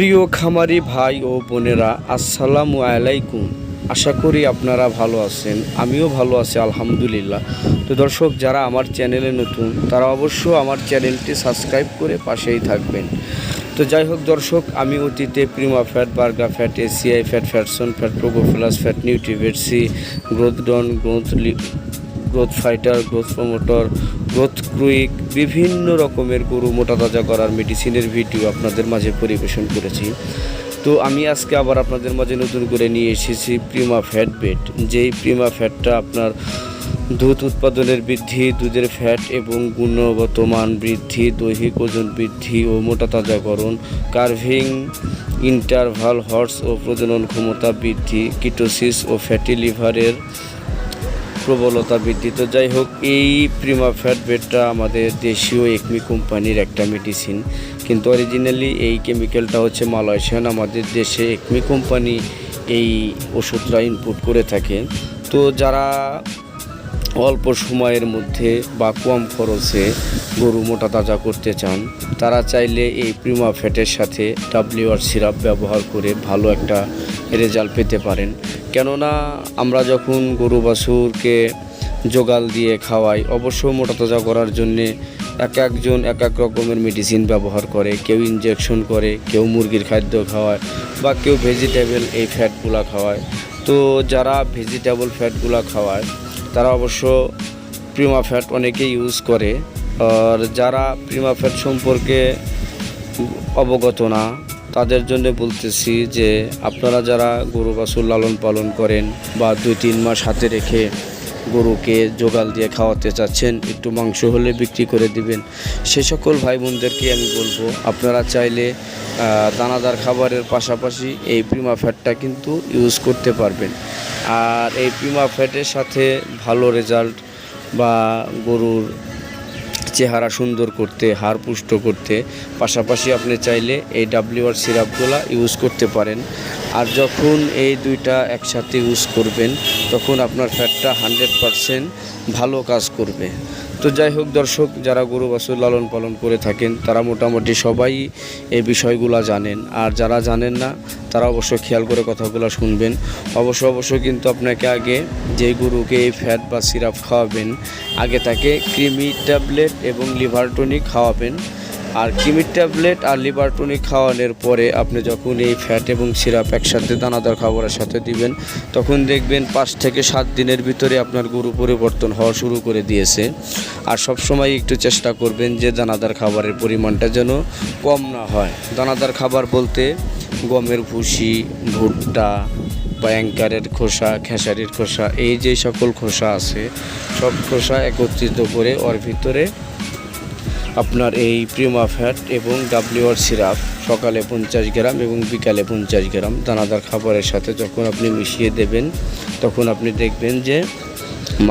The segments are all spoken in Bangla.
প্রিয় খামারি ভাই ও বোনেরা, আসসালামু আলাইকুম। আশা করি আপনারা ভালো আছেন, আমিও ভালো আছি, আলহামদুলিল্লাহ। তো দর্শক, যারা আমার চ্যানেলে নতুন, তারা অবশ্য আমার চ্যানেলটি সাবস্ক্রাইব করে পাশেই থাকবেন। তো যাই হোক দর্শক, আমি অতীতে Prima fat Barga fat ACI fat ফ্যাটসন ফ্যাট প্রোগোফ্লাস fat নিউট্রিভেটসি growth don growth growth fighter growth promoter growth ক্রুইক বিভিন্ন রকমের গরু মোটা তাজা করার মেডিসিনের ভিডিও আপনাদের মাঝে পরিবেশন করেছি। তো আমি আজকে আবার আপনাদের মাঝে নতুন করে নিয়ে এসেছি প্রিমা ফ্যাট বেড যেই প্রিমা ফ্যাটটা আপনার দুধ উৎপাদনের বৃদ্ধি, দুধের ফ্যাট এবং গুণগত মান বৃদ্ধি, দৈহিক ওজন বৃদ্ধি ও মোটা তাজাকরণ কার্ভিং ইন্টারভাল হর্স ও প্রজনন ক্ষমতা বৃদ্ধি কিটোসিস ও ফ্যাটি লিভারের প্রবলতা বৃদ্ধি। তো যাই হোক, এই প্রিমা ফ্যাট বেডটা আমাদের দেশীয় একমি কোম্পানির একটা মেডিসিন কিন্তু অরিজিনালি এই কেমিক্যালটা হচ্ছে মালয়েশিয়ান। আমাদের দেশে একমি কোম্পানি এই ওষুধটা ইনপুট করে থাকে। তো যারা অল্প সময়ের মধ্যে বা কম খরচে গরু মোটা তাজা করতে চান, তারা চাইলে এই প্রিমা ফ্যাটের সাথে ডাব্লিউআর সিরাপ ব্যবহার করে ভালো একটা রেজাল্ট পেতে পারেন। কেননা আমরা যখন গরু বাছুরকে জোগাল দিয়ে খাওয়াই অবশ্য মোটা তাজা করার জন্যে এক একজন এক এক রকমের মেডিসিন ব্যবহার করে। কেউ ইনজেকশন করে, কেউ মুরগির খাদ্য খাওয়ায় বা কেউ ভেজিটেবল এই ফ্যাটগুলো খাওয়ায়। তো যারা ভেজিটেবল ফ্যাটগুলো খাওয়ায় তারা অবশ্য প্রিমা ফ্যাট অনেকে ইউজ করে। আর যারা প্রিমা ফ্যাট সম্পর্কে অবগত না, তাদের জন্য বলতেছি যে আপনারা যারা গরু বাছুর লালন পালন করেন বা দুই তিন মাস হাতে রেখে গরুকে জোগাল দিয়ে খাওয়াতে চাচ্ছেন, একটু মাংস হলে বিক্রি করে দিবেন, সে সকল ভাই বোনদেরকে আমি বলব, আপনারা চাইলে দানাদার খাবারের পাশাপাশি এই প্রিমা ফ্যাটটা কিন্তু ইউজ করতে পারবেন। আর এই পিমা ফ্যাটের সাথে ভালো রেজাল্ট বা গরুর চেহারা সুন্দর করতে, হাড় পুষ্ট করতে, পাশাপাশি আপনি চাইলে এই ডাব্লিউআর সিরাপগুলা ইউজ করতে পারেন। আর যখন এই দুইটা একসাথে ইউজ করবেন, তখন আপনার ফ্যাটটা হান্ড্রেড পারসেন্ট ভালো কাজ করবে। তো যাই হোক দর্শক, যারা গরু বাছুর লালন পালন করে থাকেন, তারা মোটামুটি সবাই এই বিষয়গুলো জানেন। আর যারা জানেন না, তারা অবশ্য খেয়াল করে কথাগুলো শুনবেন। অবশ্য অবশ্য কিন্তু আপনাকে আগে যে গরুকে এই ফ্যাট বা সিরাপ খাওয়াবেন, আগে তাকে ক্রিমি ট্যাবলেট এবং লিভার টনিক খাওয়াবেন। আর ক্রিমি ট্যাবলেট আর লিভার টনিক খাওয়ানোর পরে আপনি যখন এই ফ্যাট এবং সিরাপ একসাথে দানাদার খাবারের সাথে দিবেন, তখন দেখবেন পাঁচ থেকে সাত দিনের ভিতরে আপনার গরু পরিবর্তন হওয়া শুরু করে দিয়েছে। আর সব সময় একটু চেষ্টা করবেন যে দানাদার খাবারের পরিমাণটা যেন কম না হয়। দানাদার খাবার বলতে গমের ভুসি, ভুট্টা বা অ্যাঙ্কারের খোসা, খেসারির খোসা, এই যে সকল খোসা আছে, সব খোসা একত্রিত করে ওর ভিতরে আপনার এই প্রিমা ফ্যাট এবং ডাব্লিউআর সিরাপ সকালে পঞ্চাশ গ্রাম এবং বিকালে পঞ্চাশ গ্রাম দানাদার খাবারের সাথে যখন আপনি মিশিয়ে দেবেন, তখন আপনি দেখবেন যে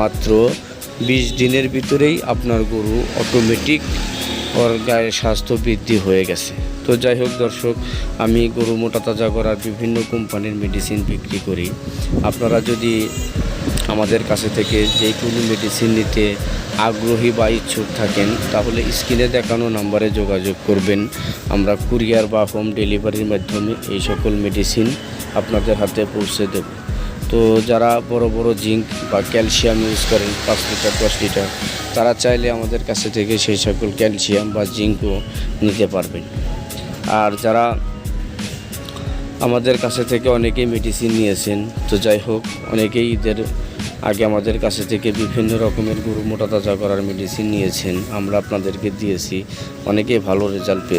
মাত্র বিশ দিনের ভিতরেই আপনার গরু অটোমেটিক ওর গায়ের স্বাস্থ্য বৃদ্ধি হয়ে গেছে। তো যাই হোক দর্শক, আমি গরু মোটা তাজা করার বিভিন্ন কোম্পানির মেডিসিন বিক্রি করি। আপনারা যদি আমাদের কাছে থেকে যে কোনো মেডিসিন নিতে আগ্রহী বা ইচ্ছুক থাকেন, তাহলে স্ক্রিনে দেখানো নাম্বারে যোগাযোগ করবেন। আমরা কুরিয়ার বা হোম ডেলিভারির মাধ্যমে এই সকল মেডিসিন আপনাদের হাতে পৌঁছে দেব। তো যারা বড় বড় জিঙ্ক বা ক্যালসিয়াম ইউজ করেন, পাঁচ লিটার, দশ লিটার, তারা চাইলে আমাদের কাছে থেকে সেই সকল ক্যালসিয়াম বা জিঙ্কও নিতে পারবেন। আর যারা আমাদের কাছে থেকে অনেকেই মেডিসিন নিয়েছেন। তো যাই হোক, অনেকেই ঈদের আগে আমাদের কাছে থেকে বিভিন্ন রকমের গরু মোটা তাজা করার মেডিসিন নিয়েছেন। আমরা আপনাদেরকে দিয়েছি। অনেকেই ভালো রেজাল্ট পেয়েছে।